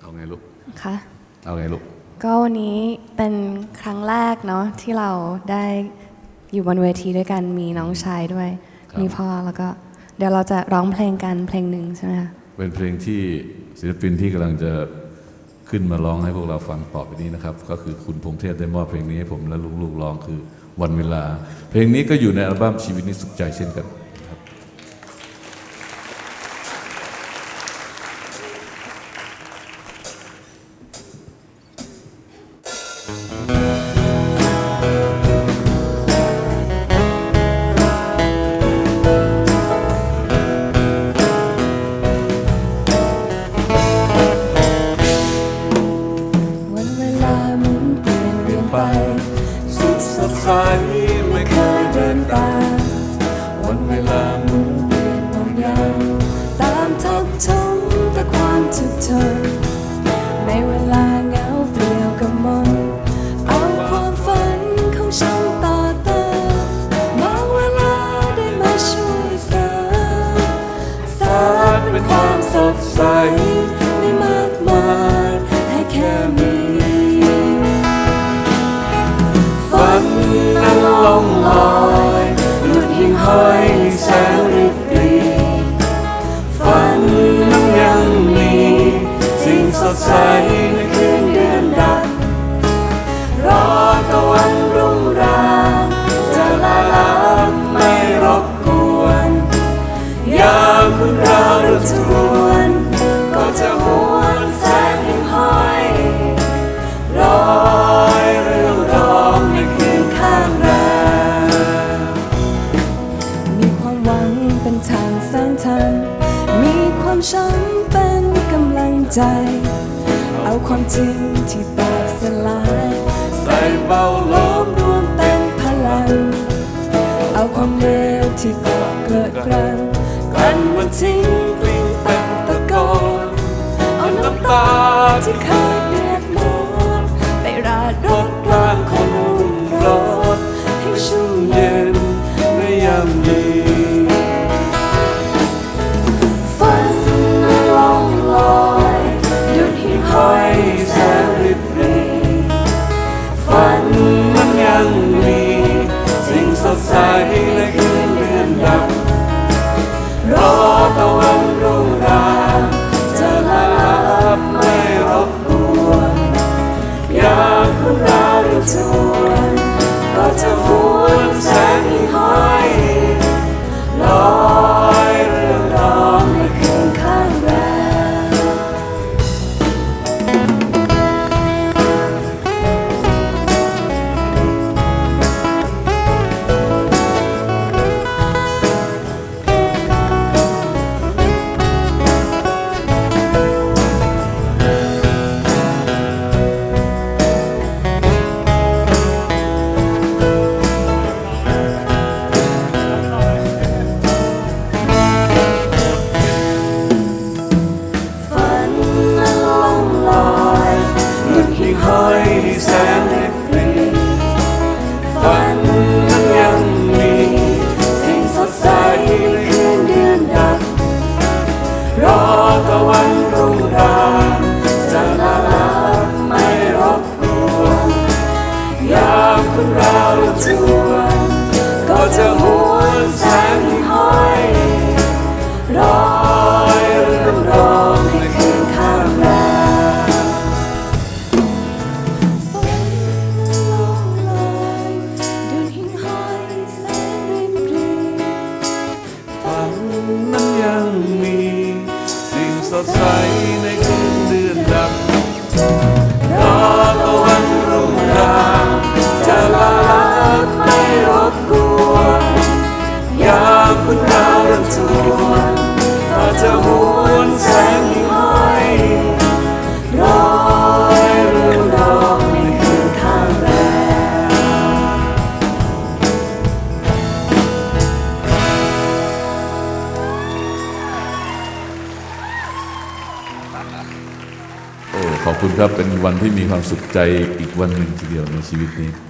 เอาไงลูก ค่ะ เอาไงลูก ก็วันนี้เป็นครั้งแรกเนาะที่เราได้อยู่บนเวทีด้วยกันมีน้องชายด้วย ครับ มีพ่อแล้วก็เดี๋ยวเราจะร้องเพลงกันเพลงหนึ่งใช่ไหมคะเป็นเพลงที่ศิลปินที่กำลังจะขึ้นมาร้องให้พวกเราฟังต่อไปนี้นะครับ ก็คือคุณพงเทพได้มอบเพลงนี้ให้ผมและลูกๆร้องคือวันเวลา เพลงนี้ก็อยู่ในอัลบั้มชีวิตนี้สุขใจเช่นกัน เป็นความสดใสไม่มากมายให้แค่มีฝันนั้นลงลอยหลุดหิ่งห้อยแสงริบรีฝันนั้นยังมี สิ่งสดใสในคืนเดือ มเป็นกำลังใจ เอาความจริงที่แตกสลาย ใส่เบาล้อมรวมเป็นพลัง เอาความเลวที่ก่อเกิดกรังกันวันทิ้ง สิ่งสดใสในคืนเดือนดับรอตะวันรุ่ง เราเริ่มทวนก็จะหวนแสงหิ่งห้อยร้อยเรื่องรองในคืนข้างแรมโอ้ขอบคุณครับเป็นวันที่มีความสุขใจอีกวันหนึ่งทีเดียวในชีวิตนี้